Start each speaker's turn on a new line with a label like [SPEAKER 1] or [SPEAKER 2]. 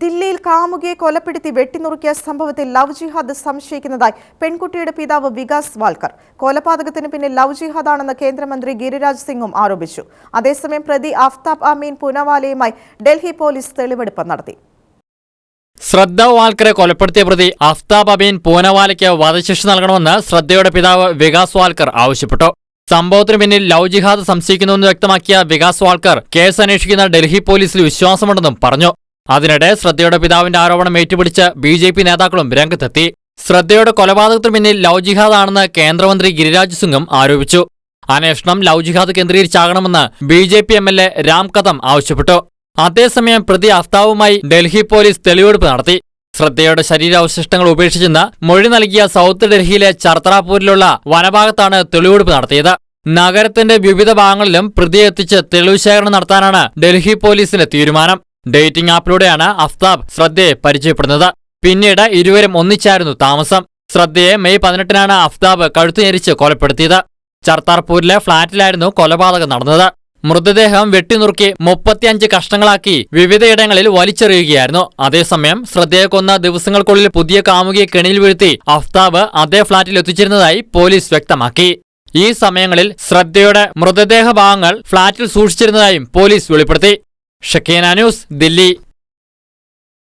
[SPEAKER 1] ദില്ലിയിൽ കാമുകിയെ കൊലപ്പെടുത്തി വെട്ടിനുറുക്കിയ സംഭവത്തിൽ ലവ് ജിഹാദ് സംശയിക്കുന്നതായി പെൺകുട്ടിയുടെ പിതാവ് വികാസ് വാൽക്കർ. കൊലപാതകത്തിന് പിന്നിൽ ലവ് ജിഹാദാണെന്ന് കേന്ദ്രമന്ത്രി ഗിരിരാജ് സിംഗും ആരോപിച്ചു. അതേസമയം പ്രതി ആഫ്താബ് അമീൻ പുനവാലയുമായി ഡൽഹി പോലീസ് തെളിവെടുപ്പ് നടത്തി.
[SPEAKER 2] ശ്രദ്ധ വാൽക്കറെ കൊലപ്പെടുത്തിയ പ്രതി അഫ്താബ് അമീൻ പൂനവാലയ്ക്ക് വധശിക്ഷ നൽകണമെന്ന് ശ്രദ്ധയുടെ പിതാവ് വികാസ് വാൽക്കർ ആവശ്യപ്പെട്ടു. സംഭവത്തിന് പിന്നിൽ ലവ് ജിഹാദ് സംശയിക്കുന്നുവെന്ന് വ്യക്തമാക്കിയ വികാസ് വാൾക്കർ കേസ് അന്വേഷിക്കുന്ന ഡൽഹി പോലീസിൽ വിശ്വാസമുണ്ടെന്നും പറഞ്ഞു. അതിനിടെ ശ്രദ്ധയുടെ പിതാവിന്റെ ആരോപണം ഏറ്റുപിടിച്ച് ബി ജെ പി നേതാക്കളും രംഗത്തെത്തി. ശ്രദ്ധയുടെ കൊലപാതകത്തിന് പിന്നിൽ ലവ് ജിഹാദ് ആണെന്ന് കേന്ദ്രമന്ത്രി ഗിരിരാജ് സിംഗും ആരോപിച്ചു. അന്വേഷണം love jihad കേന്ദ്രീകരിച്ചാകണമെന്ന് B J P M L A Ram Kadam ആവശ്യപ്പെട്ടു. അതേസമയം പ്രതി അഫ്താവുമായി ഡൽഹി പോലീസ് തെളിവെടുപ്പ് നടത്തി. ശ്രദ്ധയുടെ ശരീരാവശിഷ്ടങ്ങൾ ഉപേക്ഷിച്ചെന്ന് മൊഴി നൽകിയ സൗത്ത് ഡൽഹിയിലെ ചർത്തറാപൂരിലുള്ള വനഭാഗത്താണ് തെളിവെടുപ്പ് നടത്തിയത്. നഗരത്തിന്റെ വിവിധ ഭാഗങ്ങളിലും പ്രതിയെ എത്തിച്ച് തെളിവ് ശേഖരണം നടത്താനാണ് ഡൽഹി പോലീസിന്റെ തീരുമാനം. ഡേറ്റിംഗ് ആപ്പിലൂടെയാണ് അഫ്താബ് ശ്രദ്ധയെ പരിചയപ്പെടുന്നത്. പിന്നീട് ഇരുവരും ഒന്നിച്ചായിരുന്നു താമസം. ശ്രദ്ധയെ മെയ് പതിനെട്ടിനാണ് അഫ്താബ് കഴുത്തുഞെരിച്ച് കൊലപ്പെടുത്തിയത്. ചർത്താർപൂരിലെ ഫ്ളാറ്റിലായിരുന്നു കൊലപാതകം നടന്നത്. മൃതദേഹം വെട്ടിനുറുക്കി മുപ്പത്തിയഞ്ച് കഷ്ണങ്ങളാക്കി വിവിധയിടങ്ങളിൽ വലിച്ചെറിയുകയായിരുന്നു. അതേസമയം ശ്രദ്ധയെ കൊന്ന ദിവസങ്ങൾക്കുള്ളിൽ പുതിയ കാമുകിയെ കെണിയിൽ വീഴ്ത്തി അഫ്താബ് അതേ ഫ്ളാറ്റിൽ എത്തിച്ചിരുന്നതായി പോലീസ് വ്യക്തമാക്കി. ഈ സമയങ്ങളിൽ ശ്രദ്ധയുടെ മൃതദേഹ ഭാഗങ്ങൾ ഫ്ളാറ്റിൽ സൂക്ഷിച്ചിരുന്നതായും പോലീസ് വെളിപ്പെടുത്തി. ഷക്കീന ന്യൂസ് ദില്ലി.